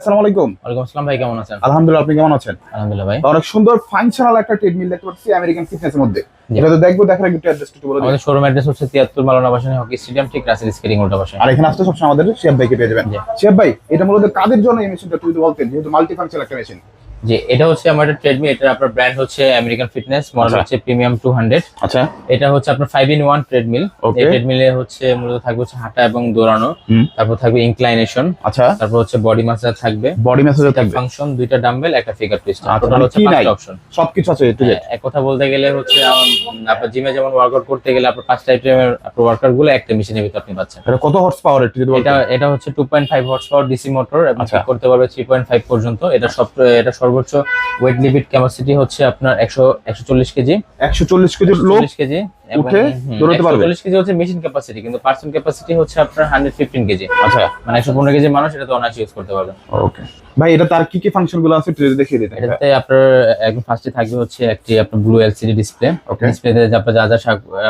আসসালামু আলাইকুম। ওয়ালাইকুম আসসালাম ভাই কেমন আছেন? আলহামদুলিল্লাহ আপনি কেমন আছেন? আলহামদুলিল্লাহ ভাই। অনেক সুন্দর ফাংশনাল একটা ট্রেডমিল দেখতে পাচ্ছি আমেরিকান ফিটনেসের মধ্যে। এটা তো দেখব দেখার আগে একটু অ্যাড্রেস একটু বলে দিন আমাদের শোরুম অ্যাড্রেস হচ্ছে তিয়াত্তর মালানা বাসানি হকি স্টেডিয়াম ঠিক রাসেল স্কেটিং উল্টা পাশে আর এখানে আসতে সবসময় আমাদের ভাইকে পেয়ে যাবেন। ভাই এটা মূলত কাদের জন্য এই মেশিনটা তো বলতেন যেহেতু মাল্টি ফাংশনাল একটা মেশিন যে এটা হচ্ছে আমার একটা ট্রেডমিল এটা আপনার ব্র্যান্ড হচ্ছে আমেরিকান ফিটনেস মডেল। হচ্ছে প্রিমিয়াম টু হান্ড্রেড আচ্ছা। এটা হচ্ছে আপনার ফাইভ ইন ওয়ান ট্রেডমিল এই ট্রেডমিলে হচ্ছে মূলত থাকবে হচ্ছে হাঁটা এবং দৌড়ানো। তারপর থাকবে ইনক্লাইনেশন আচ্ছা। তারপর হচ্ছে বডি মাসাজ থাকবে। বডি ম্যাসেজও থাকবে। ফাংশন দুইটা ডাম্বেল একটা ফিগার টুইস্ট টোটাল হচ্ছে পাঁচটা অপশন সবকিছু আছে একটু এক কথা বলতে গেলে হচ্ছে আপনার জিমে যেমন ওয়ার্কআউট করতে গেলে আপনার পাঁচটা আইটেমের আপনার ওয়ার্কআউটগুলো একটা মেশিনের ভিতরে আপনি পাচ্ছেন। এটা কত হর্স পাওয়ার এটা এটা হচ্ছে two point five horse power DC motor এবং। করতে পারবে থ্রি পয়েন্ট ফাইভ পর্যন্ত। এটা সব এটা সর্বোচ্চ ওয়েট লিমিট ক্যাপাসিটি হচ্ছে আপনার একশো একশো চল্লিশ কেজি। একশো চল্লিশ কেজির লোক চল্লিশ কেজি উঠে দৌড়াতে পারবে? চল্লিশ কেজি হচ্ছে মেশিন ক্যাপাসিটি কিন্তু পার্সন ক্যাপাসিটি হচ্ছে আপনার হান্ড্রেড ফিফটিন কেজি। আচ্ছা। মানে একশো পনেরো কেজি মানুষ এটা তো অনায়াসে ইউজ করতে পারবে। ওকে ভাই এটা তার কি কি ফাংশনগুলো আছে একটু দেখিয়ে দিতেন। এটাতে আপনার একদম ফার্স্টে থাকবে হচ্ছে একটি আপনার ব্লু এলসিডি ডিসপ্লে Okay. ডিসপ্লেতে আপনার যা যা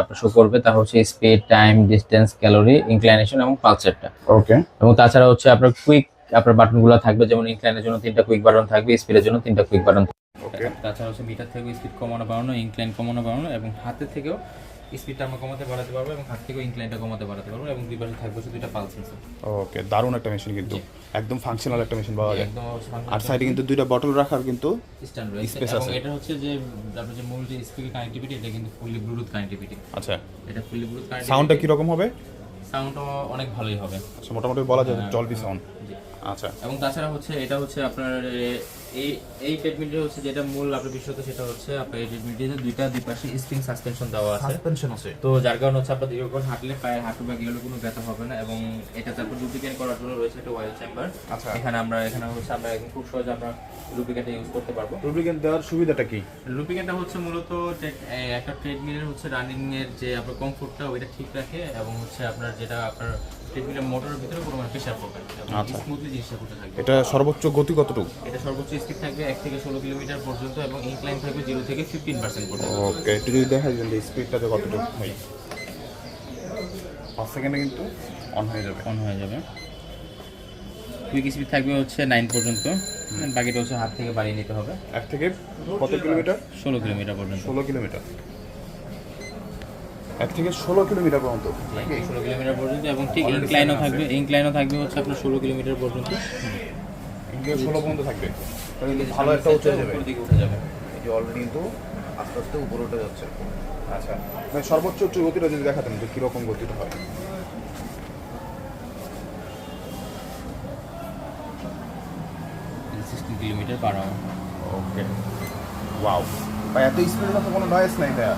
আপনার শো করবে তা হচ্ছে speed time distance calorie inclination এবং পালসেটটা ওকে এবং তাছাড়া হচ্ছে আপনার কুইক আপনার বাটনগুলো থাকবে যেমন ইনক্লাইনের জন্য তিনটা কুইক বাটন থাকবে স্পিডের জন্য তিনটা কুইক বাটন ওকে তাছাড়া হচ্ছে মিটার থেকে স্পিড কমানো বাড়ানো ইনক্লাইন কমানো বাড়ানো এবং হাতের থেকেও স্পিডটা আমরা কমাতে বাড়াতে পারব এবং হাত থেকেও ইনক্লাইনটা কমাতে বাড়াতে পারব এবং দুই পাশে থাকবে হচ্ছে দুইটা পালস সেন্সর ওকে দারুণ একটা মেশিন কিন্তু। একদম ফাংশনাল একটা মেশিন পাওয়া যায়। একদম আর সাইডে কিন্তু দুইটা বটল রাখার কিন্তু স্ট্যান্ড রয়েছে এবং আছে। এটা হচ্ছে যে আপনার যে মূল যে স্পিকার কানেক্টিভিটি এটা কিন্তু ফুললি ব্লুটুথ কানেক্টিভিটি আচ্ছা। এটা ফুললি ব্লুটুথ কানেক্টিভিটি সাউন্ডটা কি রকম হবে? সাউন্ডটা অনেক ভালোই হবে। আচ্ছা মোটামুটি বলা যায় ডলবি সাউন্ড জি। আচ্ছা। এবং তাছাড়া হচ্ছে এটা হচ্ছে আপনার এই এই হচ্ছে যেটা মূল আপনার বিষয় সেটা হচ্ছে আপনার এই ট্রেডমিলটিতে দুইটা দুই পাশে স্প্রিং সাসপেনশন দেওয়া আছে। সাসপেনশন আছে। তো যার কারণে হচ্ছে আপনার দীর্ঘক্ষণ হাঁটলে পায়ের হাঁটু বা গেলে কোনো ব্যথা হবে না এবং এটা তারপর লুব্রিকেন্ট করার জন্য রয়েছে একটা অয়েল চেম্বার আচ্ছা। এখানে আমরা এখানে হচ্ছে আমরা খুব সহজে আমরা লুব্রিকেন্টটা ইউজ করতে পারব। লুব্রিকেন্ট দেওয়ার সুবিধাটা কি? লুব্রিকেন্টটা হচ্ছে মূলত একটা ট্রেডমিলের হচ্ছে রানিং এর যে আপনার কমফোর্টটা ওইটা ঠিক রাখে এবং হচ্ছে আপনার যেটা আপনার ট্রেডমিলের মোটরের ভিতরে কোনো মানে প্রেশার পড়বে না। আচ্ছা। স্মুথলি জিনিসটা করতে থাকবে। এটা সর্বোচ্চ গতি কতটুকু? এটা সর্বোচ্চ স্পিড থাকবে এক থেকে ষোলো কিলোমিটার পর্যন্ত এবং ইনক্লাইন থাকবে জিরো থেকে ফিফটিন পার্সেন্ট পর্যন্ত। ওকে একটু যদি দেখা যায় স্পিডটাতে কতটুকু? হয় পাঁচ সেকেন্ডে কিন্তু অন হয়ে যাবে। অন হয়ে যাবে। কুইক স্পিড থাকবে হচ্ছে নাইন পর্যন্ত। বাকিটা হচ্ছে হাত থেকে বাড়িয়ে নিতে হবে। এক থেকে কত কিলোমিটার? ষোলো কিলোমিটার পর্যন্ত। ষোলো কিলোমিটার। এক থেকে ষোলো কিলোমিটার পর্যন্ত। ষোলো কিলোমিটার পর্যন্ত এবং ঠিক ইনক্লাইনও থাকবে। ইনক্লাইনও থাকবে হচ্ছে আপনার ষোলো কিলোমিটার পর্যন্ত। ষোলো পর্যন্ত থাকবে। ভালো একটা উঠে যাবে। উঠে যাবে এই যে অলরেডি কিন্তু আস্তে আস্তে উপরে উঠে যাচ্ছে। আচ্ছা। মানে সর্বোচ্চ উচ্চ গতিটা যদি দেখাতেন যে কীরকম গতিটা হয়। Sixteen kilometre per hour okay wow ভাই এত স্পিডে তো কোনো নয়েস নাই ভাইয়া।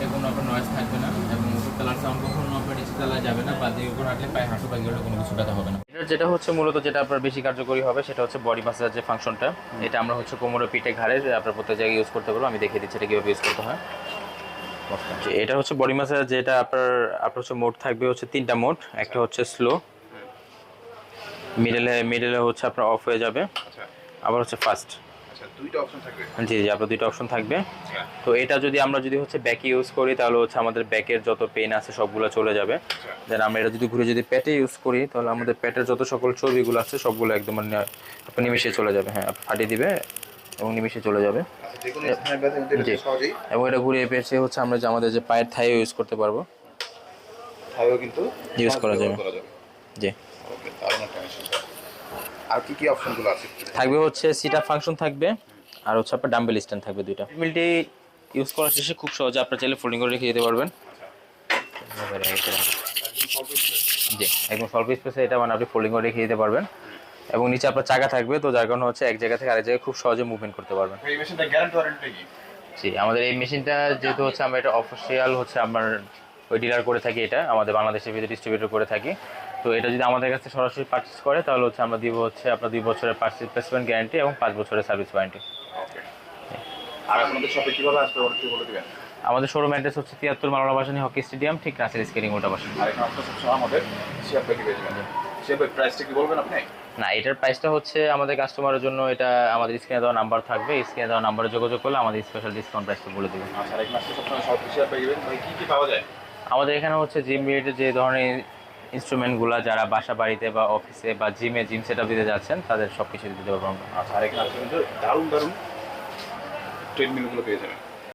এটা কোনো আপনার নয়েজ থাকবে না এবং উপর তলার সাউন্ড কখনো আপনার নিচে তলায় যাবে না বা দিয়ে উপর হাঁটলে পায়ে হাঁটু বা গেলে কোনো কিছু ব্যথা হবে না। এটা যেটা হচ্ছে মূলত যেটা আপনার বেশি কার্যকরী হবে সেটা হচ্ছে বডি মাসাজ যে ফাংশনটা এটা আমরা হচ্ছে কোমরে পিঠে ঘাড়ে আপনার প্রত্যেক জায়গায় ইউজ করতে পারব আমি দেখিয়ে দিচ্ছি এটা কীভাবে ইউজ করতে হয়। এটা হচ্ছে বডি মাসাজ যেটা আপনার আপনার হচ্ছে মোড থাকবে হচ্ছে তিনটা মোড একটা হচ্ছে স্লো মিডলে মিডলে হচ্ছে আপনার অফ হয়ে যাবে। আচ্ছা। আবার হচ্ছে ফাস্ট আচ্ছা দুইটা অপশন থাকবে। জি জি আপনার দুইটা অপশন থাকবে। তো এটা যদি আমরা যদি হচ্ছে ব্যাকে ইউজ করি তাহলে হচ্ছে আমাদের ব্যাকের যত পেন আছে সবগুলো চলে যাবে। দেন আমরা এটা যদি ঘুরে যদি পেটে ইউজ করি তাহলে আমাদের পেটের যত সকল চর্বিগুলো আছে সবগুলো একদম মানে আপনার নিমিশে চলে যাবে। হ্যাঁ ফাটিয়ে দিবে এবং নিমিশে চলে যাবে। আচ্ছা জি। এবং এটা ঘুরিয়ে পেয়েছে হচ্ছে আমরা যে আমাদের যে পায়ের থাইও ইউজ করতে পারব। থাইও কিন্তু ইউজ করা যাবে। জি ওকে দারুণ একটা মেশিন আর কি কি অপশনগুলো আছে থাকবে হচ্ছে সিটা ফাংশন থাকবে আর হচ্ছে আপনার ডাম্বেল স্ট্যান্ড থাকবে দুইটা। মিলটি ইউজ করার শেষে খুব সহজে আপনার চাইলে ফোল্ডিং করে রেখে দিতে পারবেন। জি একদম স্বল্প স্পেসে এটা মানে আপনি ফোল্ডিং করে রেখে দিতে পারবেন। এবং নিচে আপনার চাকা থাকবে তো যার কারণে হচ্ছে এক জায়গা থেকে আরেক জায়গায় খুব সহজে মুভমেন্ট করতে পারবেন। এই মেশিনটা গ্যারান্টি ওয়ারেন্টি কি? জি আমাদের এই মেশিনটা যেহেতু হচ্ছে আমরা এটা অফিসিয়াল হচ্ছে আমার ওই ডিলার করে থাকি এটা আমাদের বাংলাদেশের ভিতরে ডিস্ট্রিবিউটর করে থাকি। তো এটা যদি আমাদের কাছে সরাসরি পারচেস করে তাহলে হচ্ছে আমরা দিব হচ্ছে আপনার দুই বছরের পার্সিপেসমেন্ট গ্যারান্টি এবং পাঁচ বছরের সার্ভিস ওয়ারেন্টি আর আপনাদের শপে কীভাবে আসতে একটু বলে দিবেন? আমাদের শোরুম অ্যাড্রেস হচ্ছে তিয়াত্তর মালানা বাসানি হকি স্টেডিয়াম ঠিক রাসেল স্কেটিং ওটা বাসানি আর এখানে আপনার সবসময় আমাদের শিয়াব পেয়ে যাবেন শিয়াব প্রাইসটা কি বলবেন আপনি? না এটার প্রাইসটা হচ্ছে আমাদের কাস্টমারের জন্য এটা আমাদের স্ক্রিনে দেওয়া নাম্বার থাকবে। স্ক্রিনে দেওয়া নাম্বারে যোগাযোগ করলে আমাদের স্পেশাল ডিসকাউন্ট প্রাইসটা বলে দেবেন আচ্ছা এখানে সবসময় সব শিয়াব পেয়ে যাবেন কি কি পাওয়া যায়? আমাদের এখানে হচ্ছে জিম রিলেটেড যে ধরনের ইনস্ট্রুমেন্টগুলো যারা বাসা বাড়িতে বা অফিসে বা জিমে জিম সেট দিতে যাচ্ছেন, তাদের সব কিছু দিতে পারব আমরা। আচ্ছা আর এখানে কিন্তু দারুণ দারুণ। ট্রেডমিলগুলো পেয়ে যাবেন।